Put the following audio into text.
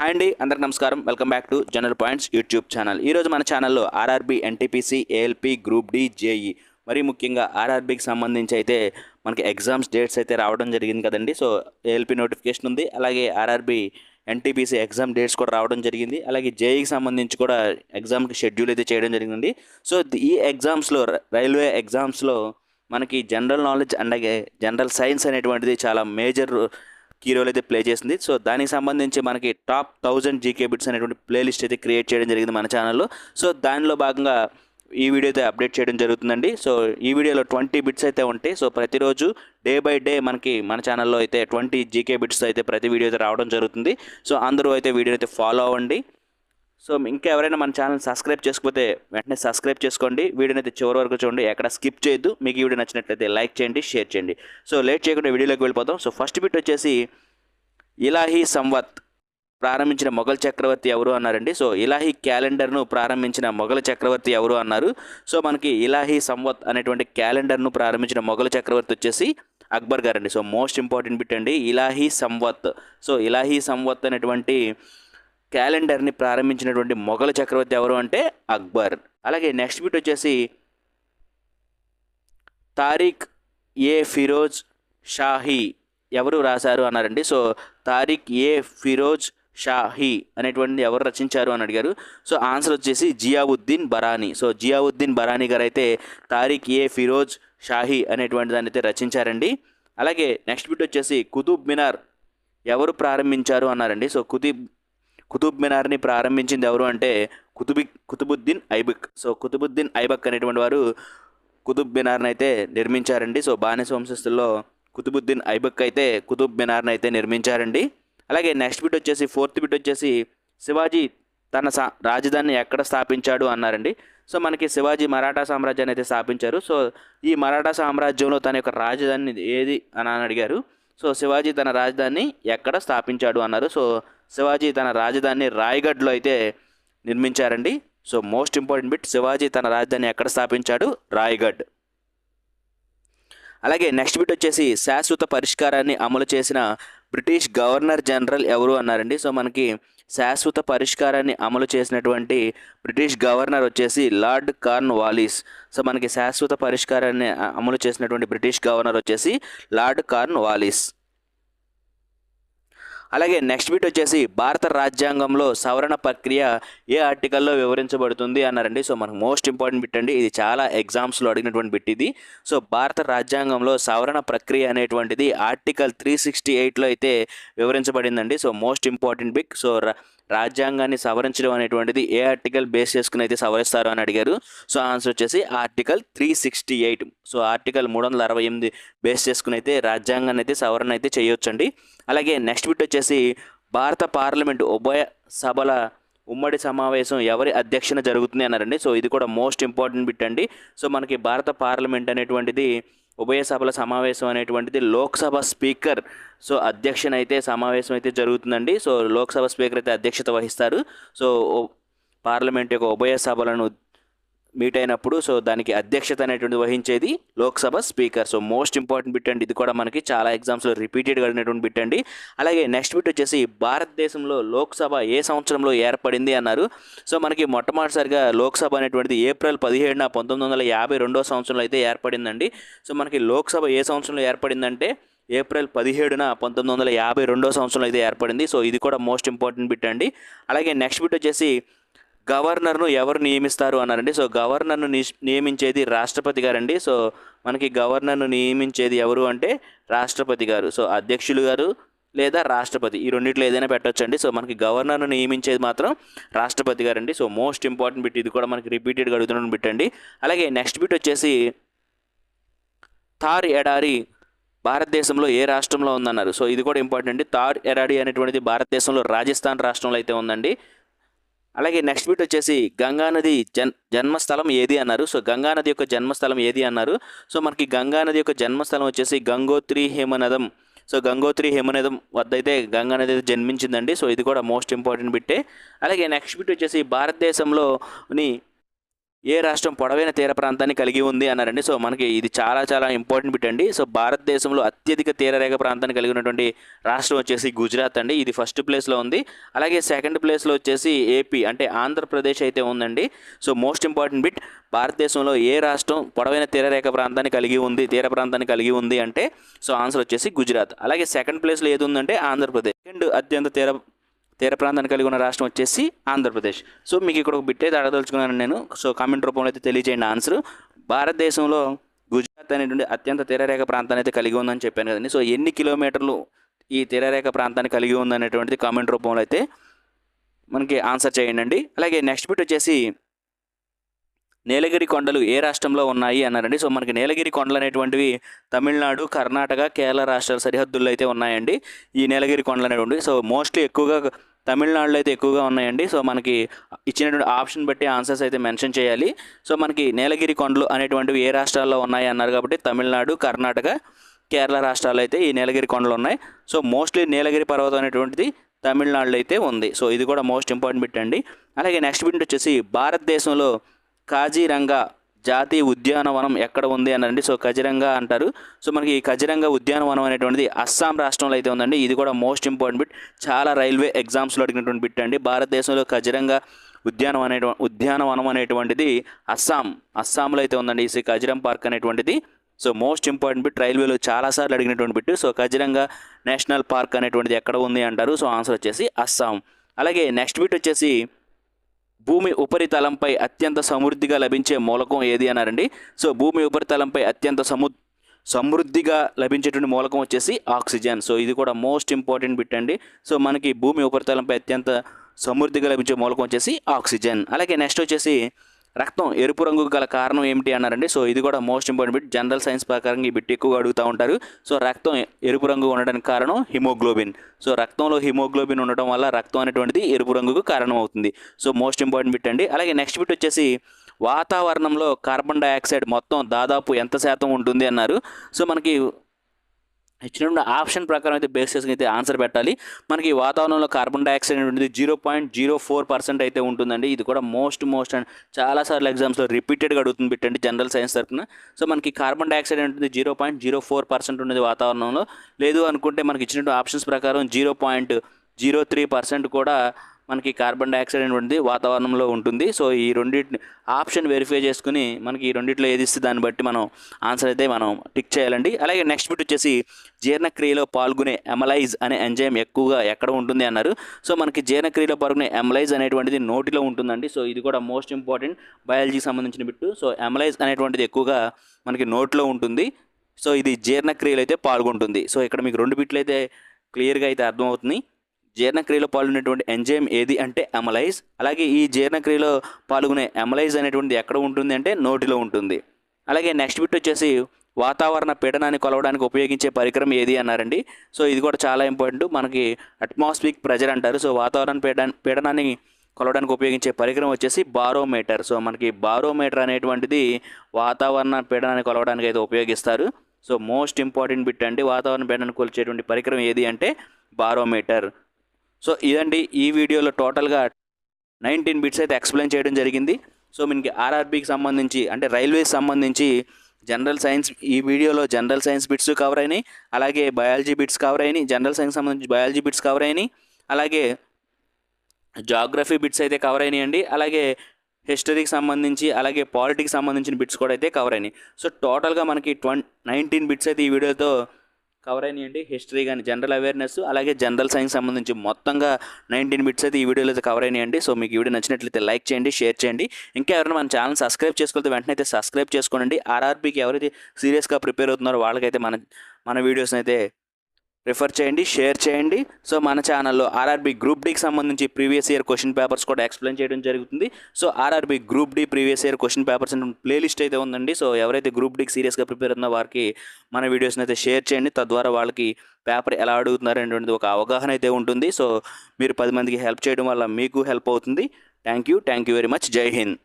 Hi అండి అందరికి నమస్కారం. Welcome back to general points YouTube channel. ఈరోజు మన ఛానల్లో RRB NTPC ALP group D JE మరీ ముఖ్యంగా ఆర్ఆర్బీకి సంబంధించి అయితే మనకి ఎగ్జామ్స్ డేట్స్ అయితే రావడం జరిగింది కదండి. సో ఏఎల్పీ నోటిఫికేషన్ ఉంది. అలాగే ఆర్ఆర్బీ ఎన్టీపీసీ ఎగ్జామ్ డేట్స్ కూడా రావడం జరిగింది. అలాగే జేఈకి సంబంధించి కూడా ఎగ్జామ్కి షెడ్యూల్ అయితే చేయడం జరిగింది సో ఈ ఎగ్జామ్స్లో రైల్వే ఎగ్జామ్స్లో మనకి జనరల్ నాలెడ్జ్ అలాగే జనరల్ సైన్స్ అనేటువంటిది చాలా మేజర్ కీ రోల్ అయితే ప్లే చేసింది. సో దానికి సంబంధించి మనకి టాప్ థౌజండ్ జీకే బిట్స్ అనేటువంటి ప్లేలిస్ట్ అయితే క్రియేట్ చేయడం జరిగింది మన ఛానల్లో సో దానిలో భాగంగా ఈ వీడియో అయితే అప్డేట్ చేయడం జరుగుతుందండి. సో ఈ వీడియోలో ట్వంటీ బిట్స్ అయితే ఉంటాయి. సో ప్రతిరోజు డే బై డే మనకి మన ఛానల్లో అయితే ట్వంటీ జీకే బిట్స్ అయితే ప్రతి వీడియో అయితే రావడం జరుగుతుంది. సో అందరూ అయితే వీడియో అయితే ఫాలో అవ్వండి. సో ఇంకా ఎవరైనా మన ఛానల్ సబ్స్క్రైబ్ చేసుకోకపోతే వెంటనే సబ్స్క్రైబ్ చేసుకోండి. వీడియోని అయితే చివరి వరకు చూడండి. ఎక్కడ స్కిప్ చేయొద్దు. మీకు ఈ వీడియో నచ్చినట్లయితే లైక్ చేయండి షేర్ చేయండి. సో లేట్ చేయకుండా వీడియోలోకి వెళ్ళిపోతాం సో ఫస్ట్ బిట్ వచ్చేసి ఇలాహీ సంవత్ ప్రారంభించిన మొఘల్ చక్రవర్తి ఎవరు అన్నారండి? సో ఇలాహీ క్యాలెండర్ను ప్రారంభించిన మొఘల్ చక్రవర్తి ఎవరు అన్నారు? సో మనకి ఇలాహీ సంవత్ అనేటువంటి క్యాలెండర్ను ప్రారంభించిన మొఘల్ చక్రవర్తి వచ్చేసి అక్బర్ గారండి. సో మోస్ట్ ఇంపార్టెంట్ బిట్ అండి ఇలాహీ సంవత్. సో ఇలాహీ సంవత్ అనేటువంటి క్యాలెండర్ని ప్రారంభించినటువంటి మొఘల్ చక్రవర్తి ఎవరు అంటే అక్బర్. అలాగే నెక్స్ట్ బిట్ వచ్చేసి తారిక్ ఏ ఫిరోజ్ షాహీ ఎవరు రాశారు అన్నారండి. సో తారిక్ ఏ ఫిరోజ్ షాహీ అనేటువంటి ఎవరు రచించారు అని అడిగారు. సో ఆన్సర్ వచ్చేసి జియావుద్దీన్ బరానీ. సో జియావుద్దీన్ బరానీ గారు అయితే తారిక్ ఏ ఫిరోజ్ షాహీ అనేటువంటి దాన్ని అయితే రచించారండి. అలాగే నెక్స్ట్ బిట్ వచ్చేసి కుతుబ్ మినార్ ఎవరు ప్రారంభించారు అన్నారండి. సో కుతుబ్ కుతుబ్ మినార్ని ప్రారంభించింది ఎవరు అంటే కుతుబి కుతుబుద్దీన్ ఐబక్. సో కుతుబుద్దీన్ ఐబక్ అనేటువంటి వారు కుతుబ్ మినార్ని అయితే నిర్మించారండి. సో బానిస వంశస్థుల్లో కుతుబుద్దీన్ ఐబక్ అయితే కుతుబ్ మినార్ని అయితే నిర్మించారండి. అలాగే నెక్స్ట్ బిట్ వచ్చేసి ఫోర్త్ బిట్ వచ్చేసి శివాజీ తన సా రాజధానిని ఎక్కడ స్థాపించాడు అన్నారండి. సో మనకి శివాజీ మరాఠా సామ్రాజ్యాన్ని అయితే స్థాపించారు. సో ఈ మరాఠా సామ్రాజ్యంలో తన యొక్క రాజధాని ఏది అని అడిగారు. సో శివాజీ తన రాజధానిని ఎక్కడ స్థాపించాడు అన్నారు. సో శివాజీ తన రాజధానిని రాయగఢ్లో అయితే నిర్మించారండి. So most important bit Shivaji తన రాజధాని ఎక్కడ స్థాపించాడు? రాయగఢ్. అలాగే నెక్స్ట్ బిట్ వచ్చేసి శాశ్వత పరిష్కారాన్ని అమలు చేసిన బ్రిటిష్ గవర్నర్ జనరల్ ఎవరు అన్నారండి? సో మనకి శాశ్వత పరిష్కారాన్ని అమలు చేసినటువంటి బ్రిటిష్ గవర్నర్ వచ్చేసి లార్డ్ కార్న్ వాలిస్. సో మనకి శాశ్వత పరిష్కారాన్ని అమలు చేసినటువంటి బ్రిటిష్ గవర్నర్ వచ్చేసి లార్డ్ కార్న్ వాలిస్. అలాగే నెక్స్ట్ బిట్ వచ్చేసి భారత రాజ్యాంగంలో సవరణ ప్రక్రియ ఏ ఆర్టికల్లో వివరించబడుతుంది అన్నారండి. సో మనకు మోస్ట్ ఇంపార్టెంట్ బిట్ అండి. ఇది చాలా ఎగ్జామ్స్లో అడిగినటువంటి బిట్ ఇది. సో భారత రాజ్యాంగంలో సవరణ ప్రక్రియ అనేటువంటిది ఆర్టికల్ త్రీ సిక్స్టీ ఎయిట్లో అయితే వివరించబడిందండి. So most important bit so రా- రాజ్యాంగాన్ని సవరించడం అనేటువంటిది ఏ ఆర్టికల్ బేస్ చేసుకుని అయితే సవరిస్తారు అని అడిగారు. సో ఆన్సర్ వచ్చేసి article three sixty eight so article మూడు వందల అరవై ఎనిమిది బేస్ చేసుకుని అయితే రాజ్యాంగాన్ని అయితే సవరణ అయితే చేయొచ్చండి. అలాగే నెక్స్ట్ బిట్ వచ్చేసి భారత పార్లమెంట్ ఉభయ సభల ఉమ్మడి సమావేశం ఎవరి అధ్యక్షన జరుగుతుంది అన్నారండి. సో ఇది కూడా మోస్ట్ ఇంపార్టెంట్ బిట్ అండి. సో మనకి భారత పార్లమెంట్ అనేటువంటిది ఉభయ సభల సమావేశం అనేటువంటిది లోక్సభ స్పీకర్ సో అధ్యక్షన అయితే సమావేశం అయితే జరుగుతుందండి. సో లోక్సభ స్పీకర్ అయితే అధ్యక్షత వహిస్తారు. సో పార్లమెంట్ యొక్క ఉభయ సభలను మీట్ అయినప్పుడు సో దానికి అధ్యక్షత అనేటువంటి వహించేది Lok Sabha speaker. So most important bit అండి. ఇది కూడా మనకి చాలా ఎగ్జామ్స్లో రిపీటెడ్గా అడిగినటువంటి బిట్ అండి. అలాగే నెక్స్ట్ బిట్ వచ్చేసి భారతదేశంలో లోక్సభ ఏ సంవత్సరంలో ఏర్పడింది అన్నారు. సో మనకి మొట్టమొదటిసారిగా లోక్సభ అనేటువంటిది ఏప్రిల్ పదిహేడున పంతొమ్మిది వందల యాభై రెండో సంవత్సరంలో అయితే ఏర్పడిందండి. సో మనకి లోక్సభ ఏ సంవత్సరంలో ఏర్పడిందంటే ఏప్రిల్ పదిహేడున పంతొమ్మిది వందల యాభై రెండో సంవత్సరంలో అయితే ఏర్పడింది. సో ఇది కూడా మోస్ట్ ఇంపార్టెంట్ బిట్ అండి. అలాగే నెక్స్ట్ బిట్ వచ్చేసి గవర్నర్ను ఎవరు నియమిస్తారు అన్నారండి. సో గవర్నర్ను నియమించేది రాష్ట్రపతి గారండి. సో మనకి గవర్నర్ను నియమించేది ఎవరు అంటే రాష్ట్రపతి గారు. సో అధ్యక్షులు గారు లేదా రాష్ట్రపతి. ఈ రెండింటిలో ఏదైనా పెట్టొచ్చండి. సో మనకి గవర్నర్ను నియమించేది మాత్రం రాష్ట్రపతి గారండి. సో మోస్ట్ ఇంపార్టెంట్ బిట్ ఇది కూడా మనకి రిపీటెడ్గా అడుగుతున్న బిట్ అండి అలాగే నెక్స్ట్ బిట్ వచ్చేసి థార్ ఎడారి భారతదేశంలో ఏ రాష్ట్రంలో ఉందన్నారు. సో ఇది కూడా ఇంపార్టెంట్ అండి. థార్ ఎడారి అనేటువంటిది భారతదేశంలో రాజస్థాన్ రాష్ట్రంలో అయితే ఉందండి. అలాగే నెక్స్ట్ బిట్ వచ్చేసి గంగానది జన్ జన్మస్థలం ఏది అన్నారు? సో గంగానది యొక్క జన్మస్థలం ఏది అన్నారు? సో మనకి గంగానది యొక్క జన్మస్థలం వచ్చేసి గంగోత్రి హేమనదం. సో గంగోత్రి హేమనదం వద్ద అయితే గంగానది అయితే జన్మించిందండి. సో ఇది కూడా మోస్ట్ ఇంపార్టెంట్ బిట్టే అలాగే నెక్స్ట్ బిట్ వచ్చేసి భారతదేశంలోని ఏ రాష్ట్రం పొడవైన తీర ప్రాంతాన్ని కలిగి ఉంది అన్నారండి. సో మనకి ఇది చాలా చాలా ఇంపార్టెంట్ బిట్ అండి. సో భారతదేశంలో అత్యధిక తీరరేఖ ప్రాంతాన్ని కలిగి ఉన్నటువంటి రాష్ట్రం వచ్చేసి గుజరాత్ అండి. ఇది ఫస్ట్ ప్లేస్లో ఉంది. అలాగే సెకండ్ ప్లేస్లో వచ్చేసి ఏపీ అంటే ఆంధ్రప్రదేశ్ అయితే ఉందండి. సో మోస్ట్ ఇంపార్టెంట్ బిట్ భారతదేశంలో ఏ రాష్ట్రం పొడవైన తీరరేఖ ప్రాంతాన్ని కలిగి ఉంది తీర ప్రాంతాన్ని కలిగి ఉంది అంటే సో ఆన్సర్ వచ్చేసి గుజరాత్. అలాగే సెకండ్ ప్లేస్లో ఏది ఉందంటే ఆంధ్రప్రదేశ్. సెకండ్ అత్యంత తీర తీర ప్రాంతాన్ని కలిగి ఉన్న రాష్ట్రం వచ్చేసి ఆంధ్రప్రదేశ్. సో మీకు ఇక్కడ ఒక బిట్ అయితే అడగదలుచుకున్నాను నేను. సో కామెంట్ రూపంలో అయితే తెలియజేయండి ఆన్సర్ భారతదేశంలో గుజరాత్ అనేటువంటి అత్యంత తీరరేఖ ప్రాంతాన్ని అయితే కలిగి ఉందని చెప్పాను కదండి. సో ఎన్ని కిలోమీటర్లు ఈ తీరరేఖ ప్రాంతాన్ని కలిగి ఉందనేటువంటిది కామెంట్ రూపంలో అయితే మనకి ఆన్సర్ చేయండి అలాగే నెక్స్ట్ బిట్ వచ్చేసి నీలగిరి కొండలు ఏ రాష్ట్రంలో ఉన్నాయి అన్నారండి. సో మనకి నీలగిరి కొండలు అనేటువంటివి తమిళనాడు కర్ణాటక కేరళ రాష్ట్రాల సరిహద్దుల్లో అయితే ఉన్నాయండి. ఈ నీలగిరి కొండలు అనేటువంటివి సో మోస్ట్లీ ఎక్కువగా తమిళనాడులో అయితే ఎక్కువగా ఉన్నాయండి. సో మనకి ఇచ్చినటువంటి ఆప్షన్ బట్టి ఆన్సర్స్ అయితే మెన్షన్ చేయాలి. సో మనకి నీలగిరి కొండలు అనేటువంటివి ఏ రాష్ట్రాల్లో ఉన్నాయి అన్నారు కాబట్టి తమిళనాడు కర్ణాటక కేరళ రాష్ట్రాల్లో అయితే ఈ నీలగిరి కొండలు ఉన్నాయి. సో మోస్ట్లీ నీలగిరి పర్వతం అనేటువంటిది తమిళనాడులో అయితే ఉంది. సో ఇది కూడా మోస్ట్ ఇంపార్టెంట్ బిట్ అండి. అలాగే నెక్స్ట్ బిట్ వచ్చేసి భారతదేశంలో కాజీరంగా జాతీయ ఉద్యానవనం ఎక్కడ ఉంది అనండి సో కజిరంగా అంటారు. సో మనకి ఈ కజిరంగా ఉద్యానవనం అనేటువంటిది అస్సాం రాష్ట్రంలో అయితే ఉందండి. ఇది కూడా మోస్ట్ ఇంపార్టెంట్ బిట్. చాలా రైల్వే ఎగ్జామ్స్లో అడిగినటువంటి బిట్ అండి. భారతదేశంలో కజిరంగా ఉద్యానం అనే ఉద్యానవనం అనేటువంటిది అస్సాం అస్సాంలో అయితే ఉందండి. ఈ కజిరం పార్క్ అనేటువంటిది. So most important bit. రైల్వేలో చాలాసార్లు అడిగినటువంటి bit. So Kaziranga national park అనేటువంటిది ఎక్కడ ఉంది అంటారు? సో ఆన్సర్ వచ్చేసి అస్సాం. అలాగే నెక్స్ట్ బిట్ వచ్చేసి భూమి ఉపరితలంపై అత్యంత సమృద్ధిగా లభించే మూలకం ఏది అన్నారండి? సో భూమి ఉపరితలంపై అత్యంత సము సమృద్ధిగా లభించేటువంటి మూలకం వచ్చేసి ఆక్సిజన్. సో ఇది కూడా మోస్ట్ ఇంపార్టెంట్ బిట్ అండి. సో మనకి భూమి ఉపరితలంపై అత్యంత సమృద్ధిగా లభించే మూలకం వచ్చేసి ఆక్సిజన్. అలాగే నెక్స్ట్ వచ్చేసి రక్తం ఎరుపు రంగు గల కారణం ఏమిటి అన్నారండి? సో ఇది కూడా most important bit general science ప్రకారం ఈ బిట్ ఎక్కువగా అడుగుతూ ఉంటారు. సో రక్తం ఎరుపు రంగు ఉండడానికి కారణం హిమోగ్లోబిన్ సో రక్తంలో హిమోగ్లోబిన్ ఉండటం వల్ల రక్తం అనేటువంటిది ఎరుపు రంగుకు కారణం అవుతుంది సో మోస్ట్ ఇంపార్టెంట్ బిట్ అండి. అలాగే నెక్స్ట్ బిట్ వచ్చేసి వాతావరణంలో కార్బన్ డైఆక్సైడ్ మొత్తం దాదాపు ఎంత శాతం ఉంటుంది అన్నారు. సో మనకి ఇచ్చినటువంటి ఆప్షన్ ప్రకారం అయితే బేస్ చేసుకుని అయితే ఆన్సర్ పెట్టాలి. మనకి వాతావరణంలో కార్బన్ డైఆక్సైడ్ అనేది zero point zero four percent అయితే ఉంటుందండి. ఇది కూడా మోస్ట్ మోస్ట్ అండ్ చాలాసార్లు ఎగ్జామ్స్లో రిపీటెడ్గా అడుగుతుంది పెట్టండి జనరల్ సైన్స్ తరఫున సో మనకి కార్బన్ డైఆక్సైడ్ ఉంటుంది. Zero point zero four percent ఉండేది వాతావరణంలో. లేదు అనుకుంటే మనకి ఇచ్చినటువంటి ఆప్షన్స్ ప్రకారం zero point zero three percent కూడా మనకి కార్బన్ డైఆక్సైడ్ అనేటువంటిది వాతావరణంలో ఉంటుంది. సో ఈ రెండింటిని ఆప్షన్ వెరిఫై చేసుకుని మనకి ఈ రెండిట్లో ఏది ఇస్తే దాన్ని బట్టి మనం ఆన్సర్ అయితే మనం టిక్ చేయాలండి. అలాగే నెక్స్ట్ బిట్ వచ్చేసి జీర్ణక్రియలో పాల్గొనే ఎమలైజ్ అనే ఎంజైమ్ ఎక్కువగా ఎక్కడ ఉంటుంది అన్నారు. సో మనకి జీర్ణక్రియలో పాల్గొనే ఎమలైజ్ అనేటువంటిది నోటిలో ఉంటుందండి. సో ఇది కూడా మోస్ట్ ఇంపార్టెంట్ బయాలజీకి సంబంధించిన బిట్టు సో ఎమలైజ్ అనేటువంటిది ఎక్కువగా మనకి నోట్లో ఉంటుంది. సో ఇది జీర్ణక్రియలో అయితే పాల్గొంటుంది. సో ఇక్కడ మీకు రెండు బిట్లు అయితే క్లియర్గా అయితే అర్థమవుతుంది. జీర్ణక్రియలో పాల్గొనేటువంటి ఎంజైమ్ ఏది అంటే ఎమలైజ్ అలాగే ఈ జీర్ణక్రియలో పాల్గొనే ఎమలైజ్ అనేటువంటిది ఎక్కడ ఉంటుంది అంటే నోటిలో ఉంటుంది. అలాగే నెక్స్ట్ బిట్ వచ్చేసి వాతావరణ పీడనాన్ని కొలవడానికి ఉపయోగించే పరికరం ఏది అన్నారండి? సో ఇది కూడా చాలా ఇంపార్టెంట్ మనకి అట్మాస్ఫిక్ ప్రెజర్ అంటారు. సో వాతావరణ పీడ పీడనాన్ని కొలవడానికి ఉపయోగించే పరికరం వచ్చేసి బారోమీటర్ సో మనకి బారోమీటర్ అనేటువంటిది వాతావరణ పీడనాన్ని కొలవడానికి అయితే ఉపయోగిస్తారు. సో మోస్ట్ ఇంపార్టెంట్ బిట్ అండి. వాతావరణ పీడనాన్ని కొలిచేటువంటి పరికరం ఏది అంటే బారోమీటర్ సో ఇదండి ఈ వీడియోలో టోటల్గా నైన్టీన్ బిట్స్ అయితే ఎక్స్ప్లెయిన్ చేయడం జరిగింది. సో మనకి ఆర్ఆర్బీకి సంబంధించి అంటే రైల్వేకి సంబంధించి జనరల్ సైన్స్ ఈ వీడియోలో జనరల్ సైన్స్ బిట్స్ కవర్ అయినాయి. అలాగే బయాలజీ బిట్స్ కవర్ అయినాయి. జనరల్ సైన్స్ సంబంధించి బయాలజీ బిట్స్ కవర్ అయినాయి. అలాగే జాగ్రఫీ బిట్స్ అయితే కవర్ అయినాయండి అలాగే హిస్టరీకి సంబంధించి అలాగే పాలిటిక్స్ సంబంధించిన బిట్స్ కూడా అయితే కవర్ అయినాయి. సో టోటల్గా మనకి ట్వం నైన్టీన్ బిట్స్ అయితే ఈ వీడియోతో కవర్ అయినాయండి. హిస్టరీ కానీ జనరల్ అవేర్నెస్ అలాగే జనరల్ సైన్స్ సంబంధించి మొత్తంగా నైన్టీన్ బిట్స్ అయితే ఈ వీడియోలో అయితే కవర్ అయినాయండి. సో మీకు ఈ వీడియో నచ్చినట్లయితే లైక్ చేయండి షేర్ చేయండి. ఇంకా ఎవరైనా మన ఛానల్ సబ్స్క్రైబ్ చేసుకోవాలి వెంటనే అయితే సబ్స్క్రైబ్ చేసుకోండి ఆర్ఆర్బీకి ఎవరైతే సీరియస్గా ప్రిపేర్ అవుతున్నారో వాళ్ళకైతే మన మన వీడియోస్ని అయితే రిఫర్ చేయండి షేర్ చేయండి. సో మన ఛానల్లో ఆర్ఆర్బీ గ్రూప్ డీకి సంబంధించి ప్రీవియస్ ఇయర్ క్వశ్చన్ పేపర్స్ కూడా ఎక్స్ప్లెయిన్ చేయడం జరుగుతుంది. So RRB group D previous year question papers playlist అయితే ఉందండి. సో ఎవరైతే గ్రూప్ డీకి సీరియస్గా ప్రిపేర్ అవుతున్న వారికి మన వీడియోస్ని అయితే షేర్ చేయండి. తద్వారా వాళ్ళకి పేపర్ ఎలా అడుగుతున్నారు అనేటువంటిది ఒక అవగాహన అయితే ఉంటుంది. సో మీరు పది మందికి హెల్ప్ చేయడం వల్ల మీకు హెల్ప్ అవుతుంది. Thank you. Thank you very much. జై హింద్.